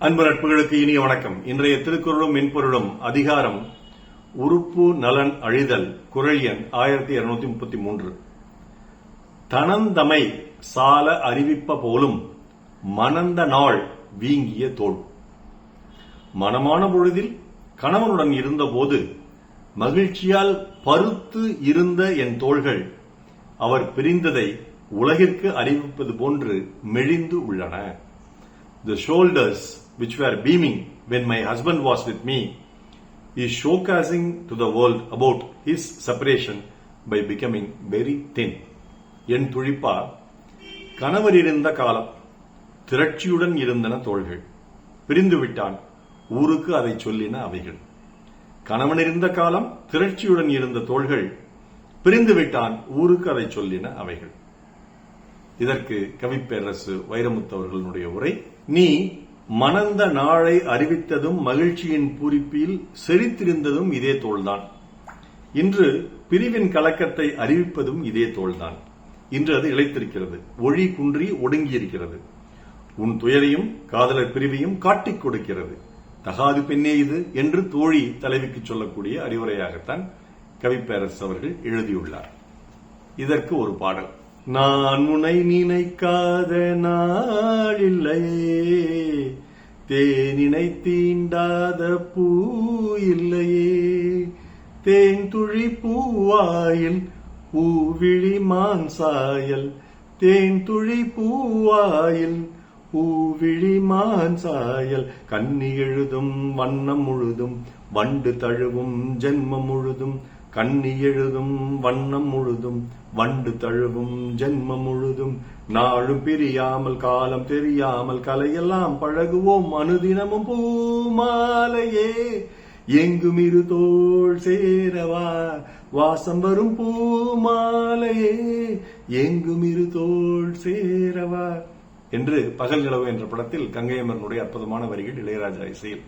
அன்பு நட்புகளுக்கு இனிய வணக்கம். இன்றைய திருக்குறளும் மென்பொருளும் அதிகாரம் உறுப்பு நலன் அழிதல் குரல் எண் ஆயிரத்தி இருநூத்தி முப்பத்தி மூன்று. தனந்தமை சால அறிவிப்ப போலும் மணந்த நாள் வீங்கிய தோல். மனமான பொழுதில் கணவனுடன் இருந்தபோது மகிழ்ச்சியால் பருத்து இருந்த என் தோள்கள் அவர் பிரிந்ததை உலகிற்கு அறிவிப்பது போன்று மெழிந்து உள்ளன. The shoulders which were beaming when my husband was with me is showcasing to the world about his separation by becoming very thin. என் துழிப்பா கணவர் இருந்த காலம் திரட்சியுடன் இருந்தன தோள்கள் பிரிந்து விட்டான் ஊருக்கு அதை சொல்லின அவைகள் கணவன் இருந்த காலம் திரட்சியுடன் இருந்த தோள்கள் பிரிந்து விட்டான் ஊருக்கு அதை சொல்லின அவைகள் இதற்கு கவிப்பேரரசு வைரமுத்து அவர்களுடைய உரை நீ மணந்த நாளை அறிவித்ததும் மகிழ்ச்சியின் பூரிப்பில் செறித்திருந்ததும் இதே தோள்தான். இன்று பிரிவின் கலக்கத்தை அறிவிப்பதும் இதே தோள்தான். இன்று அது இழைத்திருக்கிறது ஒளி குன்றி ஒடுங்கியிருக்கிறது. உன் துயரையும் காதலர் பிரிவையும் காட்டிக் கொடுக்கிறது. தகாது பெண்ணே இது என்று தோழி தலைவிக்கு சொல்லக்கூடிய அறிவுரையாகத்தான் கவிப்பேரசு அவர்கள் எழுதியுள்ளார். இதற்கு ஒரு பாடல். நான் உன்னை நினைக்காத நாளில்லையே தேனினை தீண்டாத பூ இல்லையே. தேன் துழி பூவாயில் பூவிழி மான்சாயல். தேன் துழி பூவாயில் பூவிழி மான்சாயல். கன்னி எழுதும் வண்ணம் முழுதும் வண்டு தழுவும் ஜென்மம் முழுதும் கண்ணி எழுதும் வண்ணம் முழுதும் வண்டு தழுவும் ஜென்மம் முழுதும். நாளும் பிரியாமல் காலம் தெரியாமல் கலையெல்லாம் பழகுவோம். அனுதினமும் பூமாலையே எங்கும் இரு தோள் சேரவா? வாசம் வரும் பூமாலையே எங்கும் இரு தோள் சேரவா? என்று பகல் நிலவு என்ற படத்தில் கங்கையம்மனுடைய அற்புதமான வரிகள் இளையராஜா இசையில்.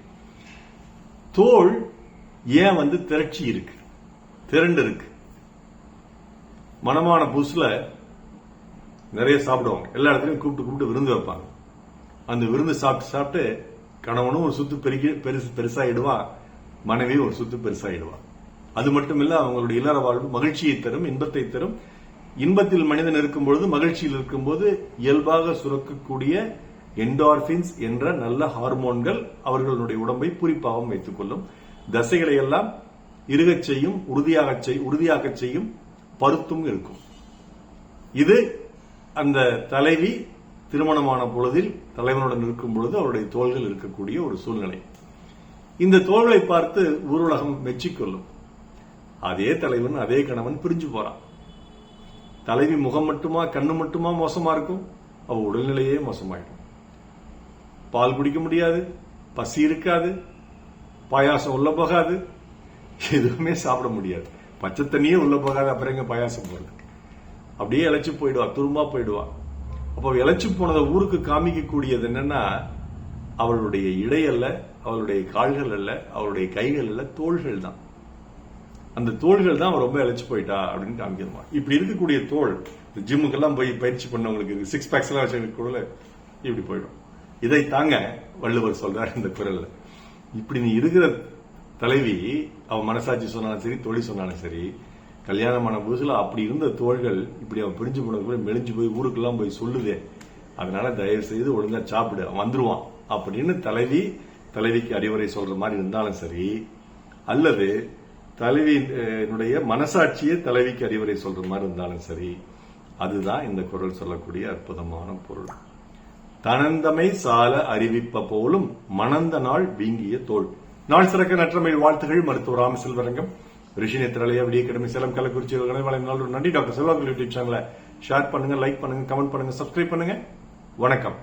தோல் ஏன் வந்து திரட்சி இருக்கு? திரண்டு இருக்கு மனமான புதுசுல நிறைய சாப்பிடுவாங்க. எல்லா இடத்துலயும் கூப்பிட்டு கூப்பிட்டு விருந்து வைப்பாங்க. அந்த விருந்து சாப்பிட்டு சாப்பிட்டு கணவனும் ஒரு சுத்து பெருகி பெருசு பெருசாகிடுவான் மனைவியும் ஒரு சுத்து பெருசாகிடுவான் அது மட்டும் இல்ல அவங்களுடைய இல்லற வாழ்வு மகிழ்ச்சியை தரும் இன்பத்தை தரும். இன்பத்தில் மனிதன் இருக்கும் பொழுது மகிழ்ச்சியில் இருக்கும்போது இயல்பாக சுரக்கக்கூடிய என்டார்பின்ஸ் என்ற நல்ல ஹார்மோன்கள் அவர்களுடைய உடம்பை பூரிப்பாகவும் வைத்துக் கொள்ளும். தசைகளை எல்லாம் இருகச் செய்யும் உறுதியாக செய் உறுதியாக செய்யும் பருத்தும் இருக்கும். இது அந்த தலைவி திருமணமான பொழுதில் தலைவனுடன் இருக்கும் பொழுது அவருடைய தோள்கள் இருக்கக்கூடிய ஒரு சூழ்நிலை. இந்த தோள்களை பார்த்து ஊருலகம் மெச்சிக்கொள்ளும் அதே தலைவன் அதே கணவன் பிரிஞ்சு போறான். தலைவி முகம் மட்டுமா கண்ணு மட்டுமா மோசமா இருக்கும்? அவ உடல்நிலையே மோசமாயிடும். பால் குடிக்க முடியாது பசி இருக்காது பாயாசம் உள்ள போகாது எதுவுமே சாப்பிட முடியாது. பச்சை தண்ணியே உள்ள போகாத அப்புறம் எங்க பாயாசம் போறது? அப்படியே இழைச்சு போயிடுவா துரும்பா போயிடுவா. அப்போ இழைச்சு போனதை ஊருக்கு காமிக்கக்கூடியது என்னன்னா அவளுடைய இடையல்ல அவளுடைய கால்கள் அல்ல அவளுடைய கைகள் அல்ல தோள்கள் தான். அந்த தோள்கள் தான் அவன் ரொம்ப இழைச்சு போயிட்டா அப்படின்னு காமிக்கிறமா இப்படி இருக்கக்கூடிய தோல் ஜிம்முக்கெல்லாம் போய் பயிற்சி பண்ணவங்களுக்கு சிக்ஸ் பேக்ஸ் எல்லாம் வச்சு இப்படி போயிடும். இதை தாங்க வள்ளுவர் சொல்றாரு இந்த குரல்ல. இப்படி நீ இருக்கிற தலைவி அவன் மனசாட்சி சொன்னாலும் சரி தொழில் சொன்னாலும் சரி கல்யாணமான புதுசுல அப்படி இருந்த தோள்கள் இப்படி அவன் பிரிஞ்சு போனது கூட மெலிஞ்சு போய் ஊருக்கெல்லாம் போய் சொல்லுதே. அதனால தயவு செய்து ஒழுங்கா சாப்பிடு அவன் வந்துருவான் அப்படின்னு தலைவி தலைவிக்கு அறிவுரை சொல்ற மாதிரி இருந்தாலும் சரி அல்லது தலைவியினுடைய மனசாட்சியே தலைவிக்கு அறிவுரை சொல்ற மாதிரி இருந்தாலும் சரி அதுதான் இந்த குரல் சொல்லக்கூடிய அற்புதமான பொருள். தனந்தமை சால அறிவிப்ப போலும் மணந்த நாள் வீங்கிய தோல் நாள் சிறக்க நற்றமிழ் வாழ்த்துகள் மருத்துவர் ராம செல்வரங்கம் ரிஷி நேத்திரலையா விடிய கடமை சேலம் கள்ளக்குறிச்சி நாள் நன்றி. டாக்டர் செல்வாக்கள் யூடியூப் சேனலை ஷேர் பண்ணுங்க லைக் பண்ணுங்க கமெண்ட் பண்ணுங்க சப்ஸ்கிரைப் பண்ணுங்க. வணக்கம்.